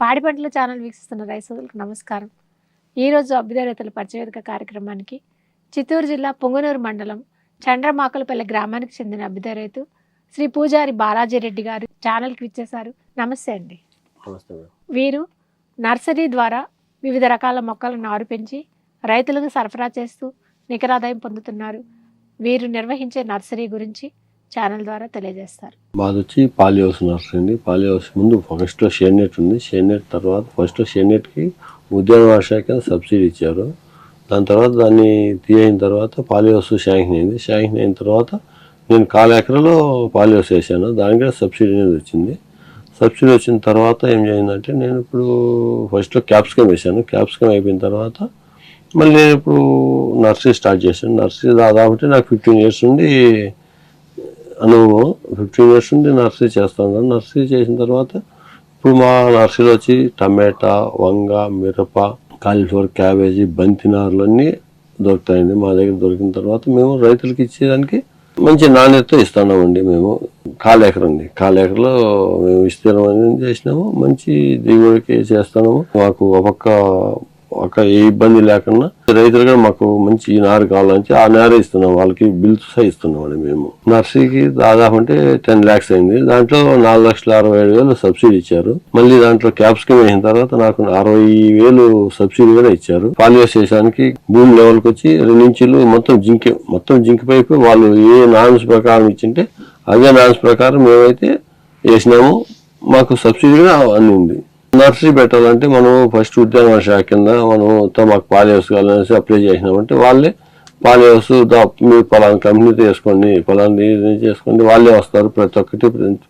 పాడి పంటల ఛానల్ వీక్షిస్తున్న రైతులకు నమస్కారం. ఈరోజు అభ్యుదయ రైతుల పరిచయవేదిక కార్యక్రమానికి చిత్తూరు జిల్లా పొంగనూరు మండలం చండ్రమాకులపల్లి గ్రామానికి చెందిన అభ్యుదయ రైతు శ్రీ పూజారి బాలాజీ రెడ్డి గారు ఛానల్కి విచ్చేశారు. నమస్తే అండి. వీరు నర్సరీ ద్వారా వివిధ రకాల మొక్కలను నారు పెంచి రైతులకు సరఫరా చేస్తూ నికరాదాయం పొందుతున్నారు. వీరు నిర్వహించే నర్సరీ గురించి ఛానల్ ద్వారా తెలియజేస్తారు. మాది వచ్చి పాలి హౌస్ నర్సరీ అండి. పాలి హౌస్ ముందు ఫస్ట్లో షేర్ ఉంది. షేర్ తర్వాత ఫస్ట్ షేర్ నెట్కి ఉద్యానవన శాఖ సబ్సిడీ ఇచ్చారు. దాని తర్వాత దాన్ని తీయైన తర్వాత పాలి హౌస్ శాంక్షన్ అయింది. శాంక్షన్ అయిన తర్వాత నేను కాలు ఎకరలో పాలి హౌస్ వేసాను. దానికి కూడా సబ్సిడీ అనేది వచ్చింది. సబ్సిడీ వచ్చిన తర్వాత ఏం చేయిందంటే నేను ఇప్పుడు ఫస్ట్లో క్యాప్సికమ్ వేసాను. క్యాప్సికమ్ అయిపోయిన తర్వాత మళ్ళీ నేను ఇప్పుడు నర్సరీ స్టార్ట్ చేశాను. నర్సరీ దాదాపు నాకు ఫిఫ్టీన్ ఇయర్స్ నుండి అనుభవం. ఫిఫ్టీన్ ఇయర్స్ నుండి నర్సరీ చేస్తాను నర్సరీ చేసిన తర్వాత ఇప్పుడు మా నర్సరీలో వచ్చి టమాటా వంగ మిరప కాలీఫ్లవర్ క్యాబేజీ బంతినారులు అన్నీ దొరుకుతాయండి. మా దగ్గర దొరికిన తర్వాత మేము రైతులకి ఇచ్చేదానికి మంచి నాణ్యత ఇస్తున్నామండి మేము. కాలేకరండి కాలేకరలో మేము విస్తీర్ణం అనేది చేసినాము. మంచి దిగుబడికి చేస్తున్నాము మాకు ఒక పక్క ఒక ఏ ఇబ్బంది లేకుండా రైతులు కూడా మాకు మంచి నారు కావాలంటే ఆ నారే ఇస్తున్నాం. వాళ్ళకి బిల్స్ ఇస్తున్నాం అండి మేము. నర్సరీకి దాదాపు అంటే టెన్ లాక్స్ అయింది. దాంట్లో నాలుగు లక్షల అరవై ఏడు వేలు సబ్సిడీ ఇచ్చారు. మళ్ళీ దాంట్లో క్యాప్సికం వేసిన తర్వాత నాకు అరవై వేలు సబ్సిడీ కూడా ఇచ్చారు. పాలియోస్ చేసానికి భూమి లెవెల్కి వచ్చి రెండు ఇంచులు మొత్తం జింకి మొత్తం జింక్ పైపు వాళ్ళు ఏ నాన్స్ ప్రకారం ఇచ్చింటే అదే నాన్స్ ప్రకారం మేమైతే వేసినాము. మాకు సబ్సిడీ కూడా అందింది నర్సరీ పెట్టాలంటే మనం ఫస్ట్ ఉద్యానవన శాఖ కింద మనం మాకు పాలి కావాలనేసి అప్లై చేసినామంటే వాళ్ళే పాలి మీ మీరు పలానా కంపెనీతో వేసుకోండి పలానా చేసుకోండి వాళ్ళే వస్తారు ప్రతి ఒక్కటి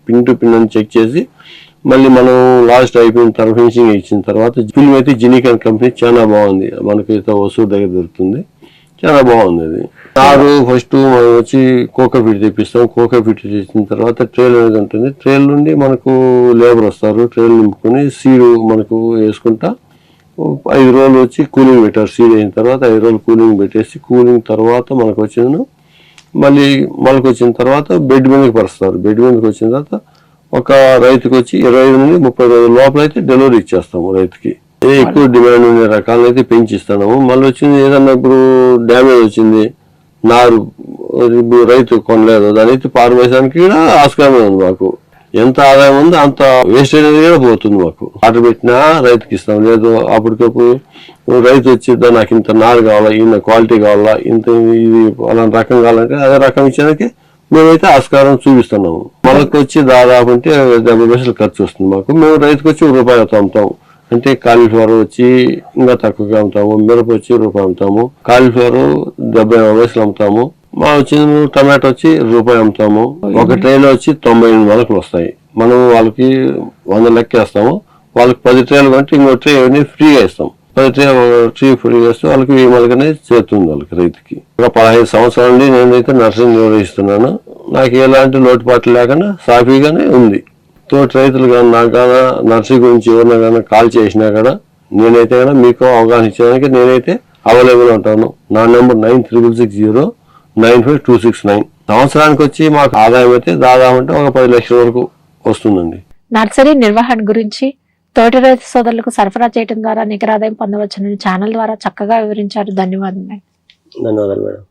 పిన్ టు పిన్ అని చెక్ చేసి మళ్ళీ మనం లాస్ట్ అయిపోయిన తర్వాత ఫినిషింగ్ ఇచ్చిన తర్వాత ఫిల్మ్ అయితే జినికన్ కంపెనీ చాలా బాగుంది. మనకైతే వసూలు దగ్గర దొరుకుతుంది. చాలా బాగుంది. అది కారు ఫస్ట్ మనం వచ్చి కోకో ఫిట్ తెప్పిస్తాం. కోకో ఫిట్ తెచ్చిన తర్వాత ట్రైల్ అనేది ఉంటుంది. ట్రైల్ నుండి మనకు లేబర్ వస్తారు. ట్రైల్ నింపుకొని సీడు మనకు వేసుకుంటా ఐదు రోజులు వచ్చి కూలింగ్ పెట్టారు. సీడ్ అయిన తర్వాత ఐదు రోజులు కూలింగ్ పెట్టేసి కూలింగ్ తర్వాత మనకు వచ్చిన మళ్ళీ మనకు వచ్చిన తర్వాత బెడ్ మీదకి పరుస్తారు. బెడ్ మీదకి వచ్చిన తర్వాత ఒక రైతుకు వచ్చి ఇరవై ఐదు నుండి ముప్పై రోజుల లోపల అయితే డెలివరీ ఇచ్చేస్తాము రైతుకి. ఎక్కువ డిమాండ్ ఉండే రకాలను అయితే పెంచిస్తున్నాము. మళ్ళీ వచ్చింది ఏదన్నా ఇప్పుడు డ్యామేజ్ వచ్చింది నారు రైతు కొనలేదు దాని అయితే పారవేయడానికి కూడా ఆస్కారం ఉంది మాకు. ఎంత ఆదాయం ఉందో అంత వేస్ట్ అనేది కూడా పోతుంది మాకు. ఆర్డర్ పెట్టినా రైతుకి ఇస్తాం. లేదు అప్పటికప్పుడు రైతు వచ్చి "దా నాకు ఇంత నారు కావాలా ఇంత క్వాలిటీ కావాలా ఇంత ఇది అలాంటి రకం కావాలంటే అదే రకం ఇచ్చేదానికి మేమైతే ఆస్కారం చూపిస్తున్నాము. మనకు వచ్చి దాదాపు అంటే డెబ్బై పైసలు ఖర్చు వస్తుంది మాకు. మేము రైతుకు వచ్చి ఒక రూపాయి అమ్ముతాం. అంటే కాలీఫ్లవర్ వచ్చి ఇంకా తక్కువగా అమ్ముతాము మిరప వచ్చి రూపాయి అమ్ముతాము కాలీఫ్లవర్ డెబ్బై వయసులు అమ్ముతాము మా వచ్చిన టమాటో వచ్చి రూపాయి అమ్ముతాము. ఒక ట్రైలో వచ్చి తొంభై ఎనిమిది మొలకలు వస్తాయి. మనం వాళ్ళకి వంద లెక్క వేస్తాము. వాళ్ళకి పది ట్రైలు కంటే ఇంకో ట్రే ఫ్రీగా ఇస్తాం. పది ట్రే ట్రీ ఫ్రీగా ఇస్తే వాళ్ళకి ఈ మొలక చేరుతుంది వాళ్ళకి రైతుకి. ఒక పదహైదు సంవత్సరాల నుండి నేనైతే నర్సరీ నిర్వహిస్తున్నాను. నాకు ఎలాంటి లోటుపాట్లు లేకుండా సాఫీగానే ఉంది. తోటి రైతులు కానీ నాకు కానీ నర్సరీ గురించి ఎవరినా కానీ కాల్ చేసినా కూడా నేనైతే కానీ మీకు అవగాహన ఇచ్చేదానికి నేనైతే అవైలబుల్ ఉంటాను. నా number nine triple six zero nine five two six nine. సంవత్సరానికి వచ్చి మాకు ఆదాయం అయితే దాదాపు అంటే ఒక పది లక్షల వరకు వస్తుందండి. నర్సరీ నిర్వహణ గురించి తోటి రైతు సోదరులకు సరఫరా చేయడం ద్వారా నికరాదాయం పొందవచ్చునని ఛానల్ ద్వారా చక్కగా వివరించారు. ధన్యవాదాలు ధన్యవాదాలు మేడం.